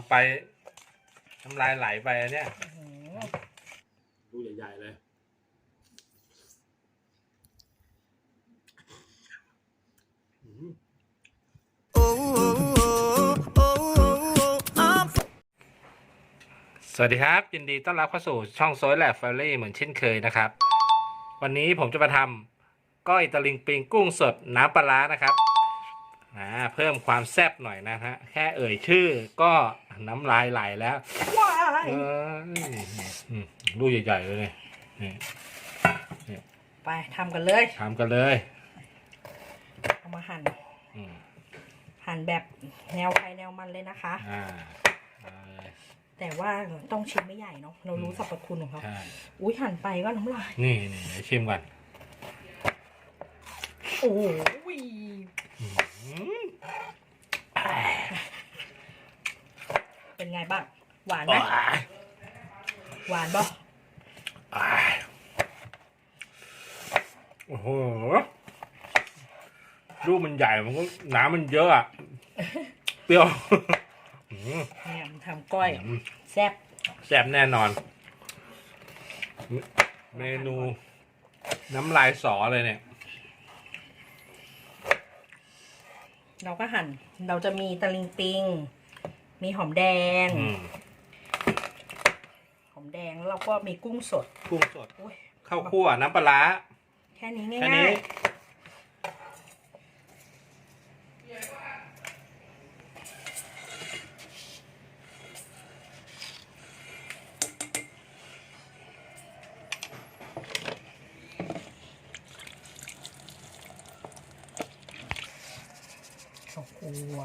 ำไปน้ำลายไหลไปอันเนี่ยอื้อหือดูใหญ่ๆเลย อืมสวัสดีครับ ยินดีต้อนรับเข้าสู่ช่องโซยแลบแฟลลี่เหมือนเช่นเคยนะครับ วันนี้ผมจะมาทำก้อยตะลิงปิงกุ้งสดน้ำปลาร้านะครับ อ่าเพิ่มความแซ่บหน่อยนะฮะแค่เอ่ยชื่อก็น้ำลายไหลแล้วว้ายเอ้ยอืมลูกใหญ่ๆเลยนี่ไปทำกันเลยทำกันเลยเอามาหั่นอืมหั่นแบบแนวใครแนวมันเลยนะคะ อ่าเอาเลยแต่ว่าต้องชิ้นไม่ใหญ่เนาะเรารู้สรรพคุณของเขาใช่อุ้ยหั่นไปก็น้ำลายนี่นี่เดี๋ยวชิมก่อนโอ้ยอืม เป็น ไงบ้าง หวานไหมอ้ายหวานบ่อ้ายโอ้โหลูกมันใหญ่มันก็น้ำมันเยอะอะเปรี้ยวอืมเนี่ยมันทำก้อยอืมแซ่บแซ่บแน่นอน เมนู น้ำลายสอเลยเนี่ย เราก็หั่น เราจะมีตะลิงปิง มีหอมแดง อืมหอมแดงแล้วเราก็มีกุ้งสดกุ้งสดอุ้ยข้าวคั่วน้ำปลาร้า แค่นี้แค่ง่านี้ยๆข้าวคั่ว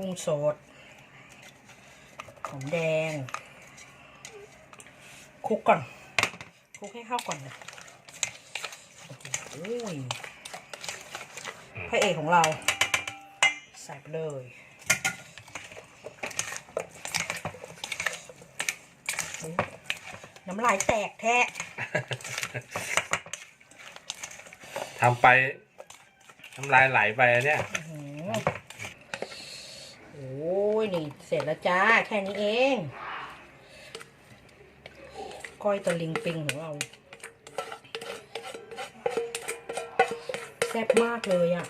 กุ้งสด หอมแดงคลุกก่อนคลุกให้เข้าก่อนนะโอ้โหพระเอกของเรา ใส่ไปเลยน้ำลายแตกแท้ทำไปน้ำลายไหลไปเนี่ย อื้อหือโอ้ย นี่เสร็จแล้วจ้า แค่นี้เอง ก้อยตะลิงปิงของเรา แซ่บมากเลยอะ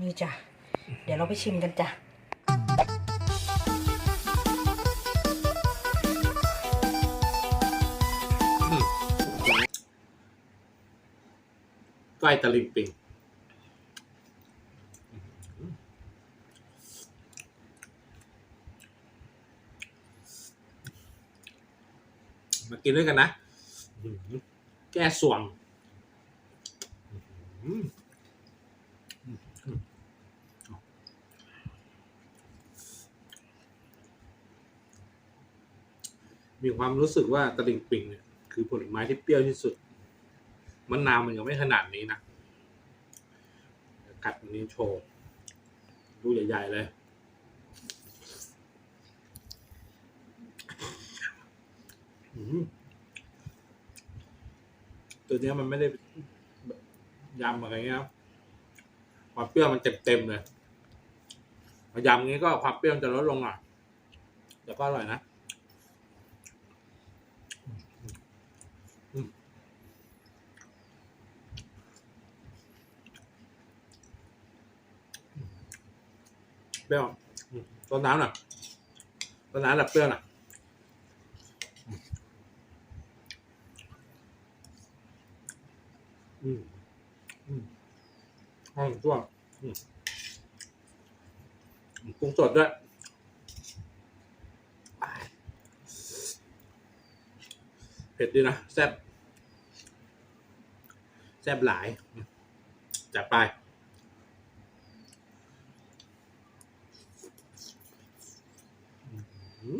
นี่จ้ะ เดี๋ยวเราไปชิมกันจ้ะ ก้อยตะลิงปิงมากินด้วยกันนะ แก้ส่วงมีความรู้สึกว่าตะลิงปิงเนี่ย คือผลไม้ที่เปรี้ยวที่สุด มะนาวมันยังไม่ขนาดนี้นะกัดอันนี้โชว์ดูใหญ่ๆเลย ตัวเนี้ยมันไม่ได้ยำอะไรเงี้ยครับความเปรี้ยวมันเต็มๆเลยพอยำงี้ก็ความเปรี้ยวจะลดลงหน่อยแต่ก็อร่อยนะ เปรี้ยวอืมต้นน้ำน่ะต้นน้ำแบบเปรี้ยวน่ะอืมอืมห้องช่วงอืมปรุงสดด้วยเผ็ดดีนะแซ่บแซ่บหลาย จัดไป อืม แจ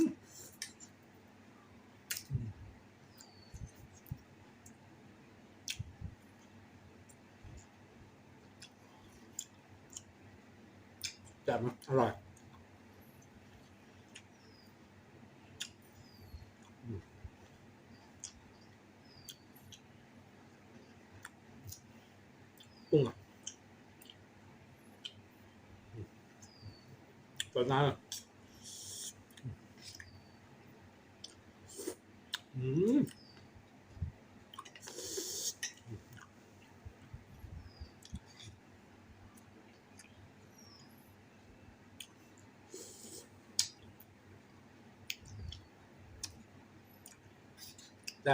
่มอร่อยกุ้งอะตัวนั้นะอืม แบ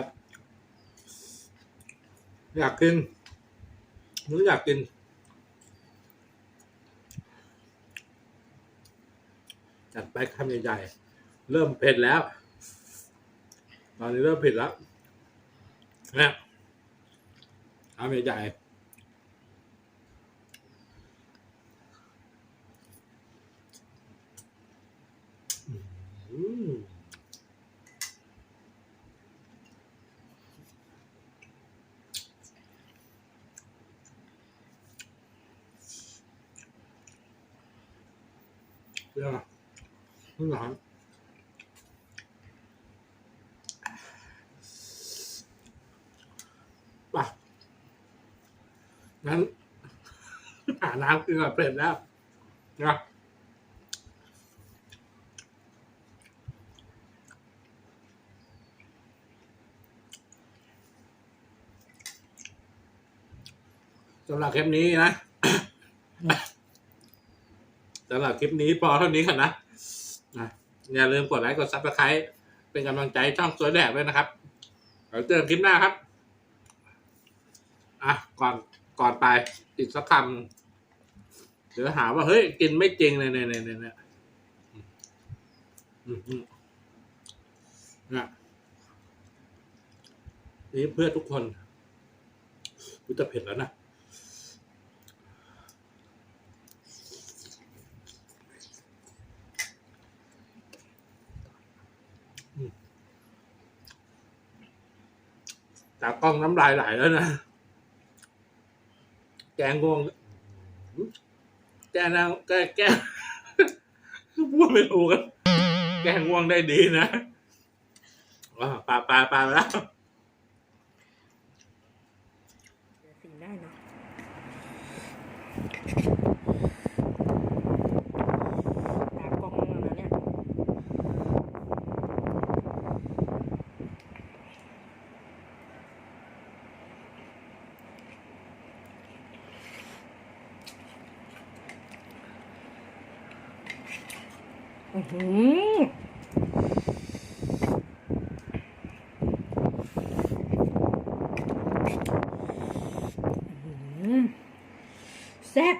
บอยากกินหนูอยากกิน จัดไปคำใหญ่ๆ เริ่มเผ็ดแล้ว อนนี้เริ่มผ็ดแล้วเนี่ยคำใหญ่ๆอืมเรื่องอะข้างหลังป่ะ งั้นหาน้ำกินก่อนเปลี่ยนแล้วนะสำหรับคลิปนี้นะสำหรับคลิปนี้พอเท่านี้กันนะนะอย่าลืมกดไลค์กดซับสไครต์เป็นกำลังใจช่องสวยแดกด้วยนะครับเดี๋ยวเจอกันคลิปหน้าครับ อะก่อน ก่อนไปอีกสักคำเดี๋ยวหาว่าเฮ้ยกินไม่จริงเลยเนี่ยเนี่ยเนี่ยเนี่ยอืมอืมเนี่ยนี่เพื่อทุกคนรู้จะเผ็ดแล้วนะจากกล้องน้ำลายไหลแล้วนะ งง่วงแกนะแกแกพูดไม่ถูกกันแกงง่วงได้ดีนะว้าปลาปลาปลาแล้ว แซ่บ